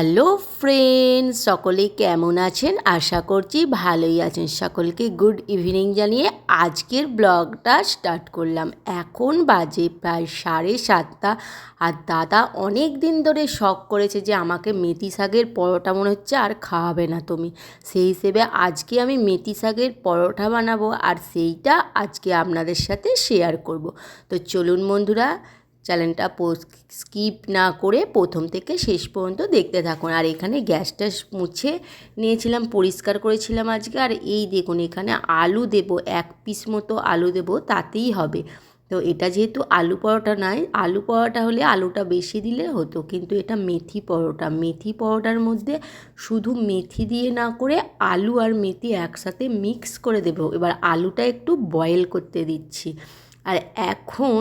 Hello friends, সকলে কেমন আছেন? আশা করছি ভালোই আছেন। সকলকে গুড ইভিনিং জানিয়ে আজকের ব্লগটা স্টার্ট করলাম। এখন বাজে প্রায় সাড়ে সাতটা আর দাদা অনেক দিন ধরে শখ করেছে যে আমাকে মেথি শাকের পরোটা মনে হচ্ছে আর খাওয়াবে না তুমি। সেই হিসেবে আজকে আমি মেথি শাকের পরোটা বানাবো আর সেইটা আজকে আপনাদের সাথে শেয়ার করব। তো চলুন বন্ধুরা চ্যানেলটা স্কিপ না করে প্রথম থেকে শেষ পর্যন্ত দেখতে থাকুন। আর এখানে গ্যাসটা মুছে নিয়েছিলাম, পরিষ্কার করেছিলাম আজকে। আর এই দেখুন, এখানে আলু দেব, এক পিস মতো আলু দেব, তাতেই হবে। তো এটা যেহেতু আলু পরোটা নয় আলু পরোটা হলে আলুটা বেশি দিলে হতো, কিন্তু এটা মেথি পরোটা। মেথি পরোটার মধ্যে শুধু মেথি দিয়ে না করে আলু আর মেথি একসাথে মিক্স করে দেবো। এবার আলুটা একটু বয়েল করতে দিচ্ছি। আর এখন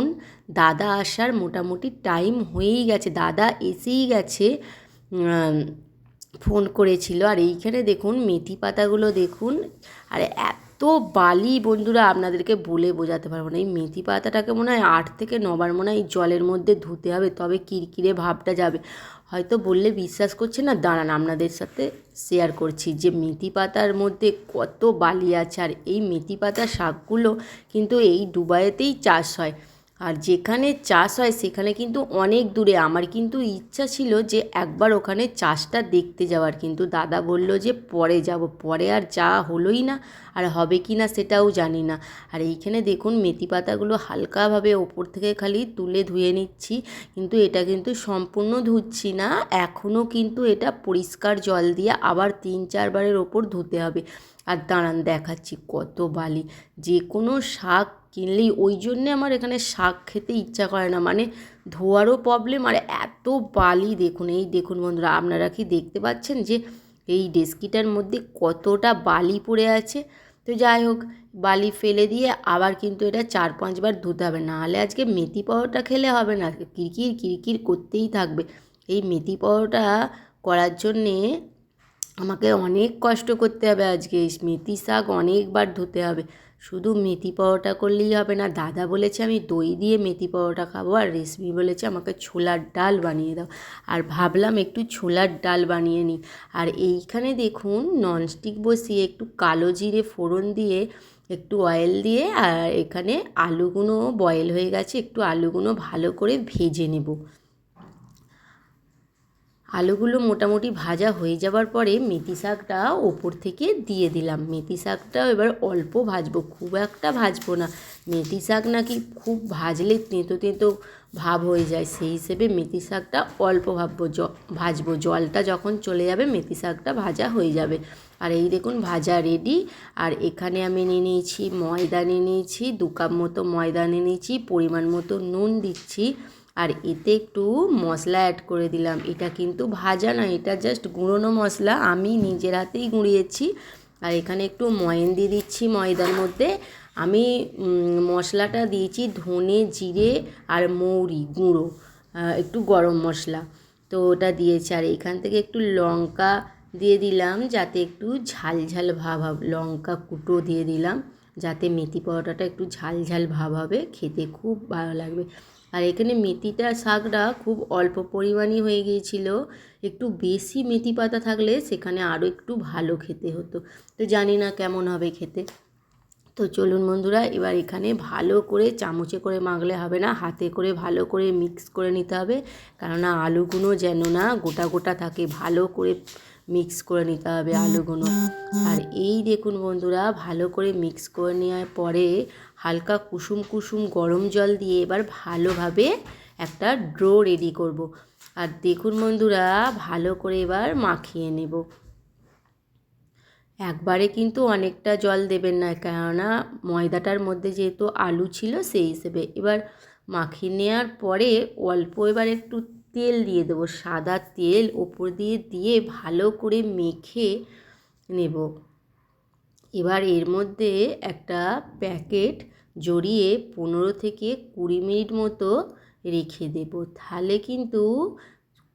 দাদা আসার মোটামুটি টাইম হয়েই গেছে, দাদা এসেই গেছে ফোন করেছিল। আর এইখানে দেখুন, মেথি পাতাগুলো দেখুন, আর এত বালি বন্ধুরা আপনাদেরকে বলে বোঝাতে পারব না। এই মেথি পাতাটাকে মনে হয় আট থেকে নবার মনে হয় জলের মধ্যে ধুতে হবে, তবে কিরকিরে ভাবটা যাবে। হয়তো বললে বিশ্বাস করছে না, দাঁড়ান আপনাদের সাথে শেয়ার করছি যে মেথি পাতার মধ্যে কত বালি আছে। আর এই মেথি পাতা শাকগুলো কিন্তু এই ডুবাইতেই চাষ হয়। আর যেখানে চাষ হয় সেখানে কিন্তু অনেক দূরে। আমার কিন্তু ইচ্ছা ছিল যে একবার ওখানে চাষটা দেখতে যাওয়ার। কিন্তু দাদা বলল যে পরে যাব। পরে আর যা হলোই না, আর হবে কি না সেটাও জানি না। আর এইখানে দেখুন মেথি পাতাগুলো হালকাভাবে ওপর থেকে খালি তুলে ধুয়ে নিচ্ছি। কিন্তু এটা কিন্তু সম্পূর্ণ ধুচ্ছি না। এখনও কিন্তু এটা পরিষ্কার জল দিয়ে আবার তিন চারবারের ওপর ধুতে হবে। আর দাঁড়ান দেখাচ্ছি কত বালি। যে কোনো শাক কিনলেই ওই জন্যে আমার এখানে শাক খেতে ইচ্ছা করে না। মানে ধোয়ারও প্রবলেম আর এত বালি দেখুন, এই দেখুন বন্ধুরা, আপনারা কি দেখতে পাচ্ছেন যে এই ডেস্কিটার মধ্যে কতটা বালি পড়ে আছে? তো যাই হোক, বালি ফেলে দিয়ে আবার কিন্তু এটা চার পাঁচবার ধুতে হবে। নাহলে আজকে মেথি পাওয়াটা খেলে হবে না, কিরকির কিরকির করতেই থাকবে। এই মেথি পাওয়াটা করার জন্যে আমাকে অনেক কষ্ট করতে হবে আজকে। মেথি শাক অনেকবার ধুতে হবে। শুধু মেথি পরোটা করলেই হবে না। দাদা বলেছে, আমি দই দিয়ে মেথি পরোটা খাব আর রেশমি বলেছে, আমাকে ছোলার ডাল বানিয়ে দাও। আর ভাবলাম একটু ছোলার ডাল বানিয়ে নিই। আর এইখানে দেখুন ননস্টিক বসিয়ে একটু কালো জিরে ফোড়ন দিয়ে, একটু অয়েল দিয়ে, আর এখানে আলুগুলো বয়েল হয়ে গেছে, একটু আলুগুলো ভালো করে ভেজে নেব। আলুগুলো মোটামুটি ভাজা হয়ে যাবার পরে মেথি শাকটা ওপর থেকে দিয়ে দিলাম। মেথি শাকটা এবার অল্প ভাজবো, খুব একটা ভাজবো না। মেথি শাক নাকি খুব ভাজলে তেঁতো তেঁতো ভাব হয়ে যায়, সেই হিসেবে মেথি শাকটা অল্প ভাববো, জ, ভাজবো। জলটা যখন চলে যাবে মেথি শাকটা ভাজা হয়ে যাবে। আর এই দেখুন ভাজা রেডি। আর এখানে আমি নিয়ে নিয়েছি ময়দা, নিয়ে নিয়েছি দু কাপ মতো ময়দা, নিয়ে নিয়েছি, পরিমাণ মতো নুন দিচ্ছি। আর এতে একটু মশলা অ্যাড করে দিলাম। এটা কিন্তু ভাজা না, এটা জাস্ট গুঁড়োনো মশলা। আমি নিজের হাতেই গুঁড়িয়েছি। আর এখানে একটু ময়ন দিয়ে দিচ্ছি ময়দার মধ্যে। আমি মশলাটা দিয়েছি ধনে, জিরে আর মৌরি, গুঁড়ো একটু গরম মশলা। তো ওটা দিয়েছি। আর এখান থেকে একটু লঙ্কা দিয়ে দিলাম, যাতে একটু ঝাল ঝাল ভাব হবে। লঙ্কা কুটো দিয়ে দিলাম, যাতে মেথি পরোটাটা একটু ঝাল ঝাল ভাব হবে। খেতে খুব ভালো লাগবে। আর এখানে মেথিটা শাকটা খুব অল্প পরিমাণই হয়ে গিয়েছিল। একটু বেশি মেথি পাতা থাকলে সেখানে আরও একটু ভালো খেতে হতো। তো জানি না কেমন হবে খেতে। তো চলুন বন্ধুরা, এবার এখানে ভালো করে চামচে করে মাখলে হবে না, হাতে করে ভালো করে মিক্স করে নিতে হবে। কেননা আলুগুলো যেন না গোটা গোটা থাকে, ভালো করে মিক্স করে নিতে হবে আলুগুলো। আর এই দেখুন বন্ধুরা ভালো করে মিক্স করে নেওয়ার পরে হালকা কুসুম কুসুম গরম জল দিয়ে এবার ভালোভাবে একটা ড্রো রেডি করব। আর দেখুন বন্ধুরা ভালো করে এবার মাখিয়ে নেব। একবারে কিন্তু অনেকটা জল দেবেন না কেননা ময়দাটার মধ্যে যেহেতু আলু ছিল সেই হিসেবে। এবার মাখিয়ে নেওয়ার পরে অল্প এবার একটু তেল দিয়ে দেবো, সাদা তেল ওপর দিয়ে দিয়ে ভালো করে মেখে নেব। এবার এর মধ্যে একটা প্যাকেট জড়িয়ে পনেরো থেকে কুড়ি মিনিট মতো রেখে দেব। তাহলে কিন্তু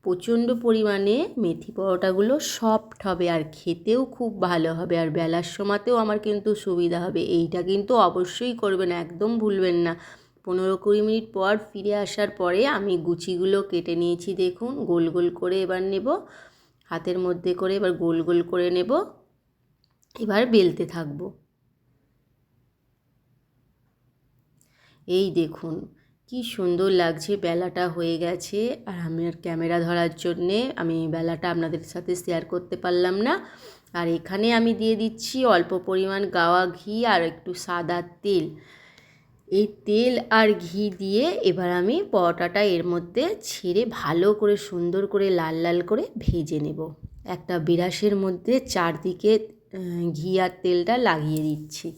প্রচণ্ড পরিমাণে মেথি পরোটাগুলো সফট হবে আর খেতেও খুব ভালো হবে আর বেলার সময়তেও আমার কিন্তু সুবিধা হবে। এইটা কিন্তু অবশ্যই করবেন, একদম ভুলবেন না। পনেরো কুড়ি মিনিট পর ফিরে আসার পরে আমি গুচিগুলো কেটে নিয়েছি দেখুন, গোল গোল করে এবার নেব। হাতের মধ্যে করে এবার গোল গোল করে নেব। এবার বেলতে থাকব। এই দেখুন, কি সুন্দর লাগছে বেলাটা হয়ে গেছে। আর আমি আর ক্যামেরা ধরার জন্যে আমি বেলাটা আপনাদের সাথে শেয়ার করতে পারলাম না। আর এখানে আমি দিয়ে দিচ্ছি অল্প পরিমাণ গাওয়া ঘি আর একটু সাদা তেল। এই তেল আর ঘি দিয়ে এবার আমি পরোটাটা এর মধ্যে ছেড়ে ভালো করে সুন্দর করে লাল লাল করে ভেজে নেব। একটা বিরাসের মধ্যে চারদিকে ঘি আর তেলটা লাগিয়ে দিচ্ছি।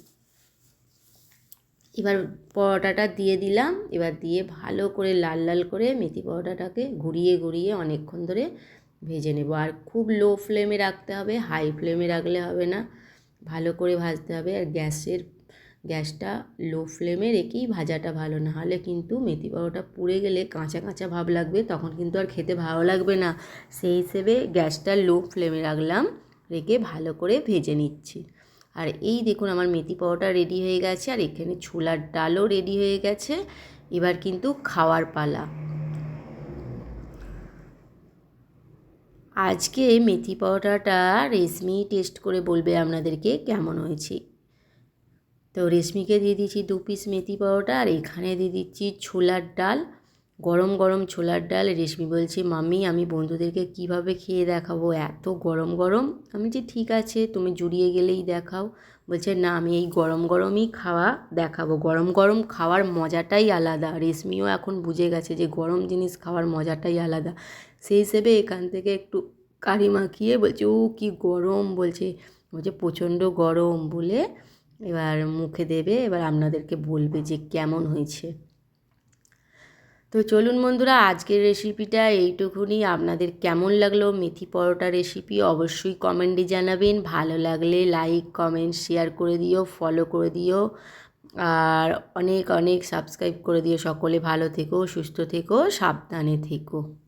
এবার পরোটাটা দিয়ে দিলাম। এবার দিয়ে ভালো করে লাল লাল করে মেথি পরোটাটাকে ঘুরিয়ে ঘুরিয়ে অনেকক্ষণ ধরে ভেজে নেব। আর খুব লো ফ্লেমে রাখতে হবে হাই ফ্লেমে রাখলে হবে না। ভালো করে ভাজতে হবে। আর গ্যাসের গ্যাসটা লো ফ্লেমে রেখেই ভাজাটা ভালো না হলে কিন্তু মেথি পরোটা পুড়ে গেলে কাঁচা কাঁচা ভাব লাগবে, তখন কিন্তু আর খেতে ভালো লাগবে না। সেই হিসেবে গ্যাসটা লো ফ্লেমে রাখলাম, রেখে ভালো করে ভেজে নিচ্ছি। আর এই দেখুন আমার মেথি পাউডার রেডি হয়ে গেছে, আর এখানে ছোলার ডালও রেডি হয়ে গেছে। এবার কিন্তু খাওয়ার পালা। আজকে মেথি পাউডারটা রেশমি টেস্ট করে বলবে আপনাদেরকে কেমন হয়েছে। তো রেশমিকে দিয়ে দিচ্ছি দু পিস মেথি পাউডার আর এখানে দিয়ে দিচ্ছি ছোলার ডাল। গরম গরম ছোলার ডাল। রেশমি বলছে, মাম্মি, আমি বন্ধুদেরকে কীভাবে খেয়ে দেখাবো? এত গরম গরম। আমি যে, ঠিক আছে, তুমি জুড়িয়ে গেলেই দেখাও। বলছে, না, আমি এই গরম, গরমই খাওয়া দেখাবো। গরম গরম খাওয়ার মজাটাই আলাদা। রেশমিও এখন বুঝে গেছে যে, গরম জিনিস খাওয়ার মজাটাই আলাদা। সেই হিসেবে এখান থেকে একটু কারি মাখিয়ে বলছে, ও, কি গরম! বলছে বলছে প্রচণ্ড গরম। বলে এবার মুখে দেবে, এবার আপনাদেরকে বলবে যে কেমন হয়েছে। তো চলুন বন্ধুরা, আজকের রেসিপিটা এইটুকুনি। আপনাদের কেমন লাগল মেথি পরোটা রেসিপি অবশ্যই কমেন্টে জানাবেন। ভালো লাগলে লাইক কমেন্ট শেয়ার করে দিও ফলো করে দিও। আর অনেক অনেক সাবস্ক্রাইব করে দিও। সকলে ভালো থেকো, সুস্থ থেকো, সাবধানে থেকো।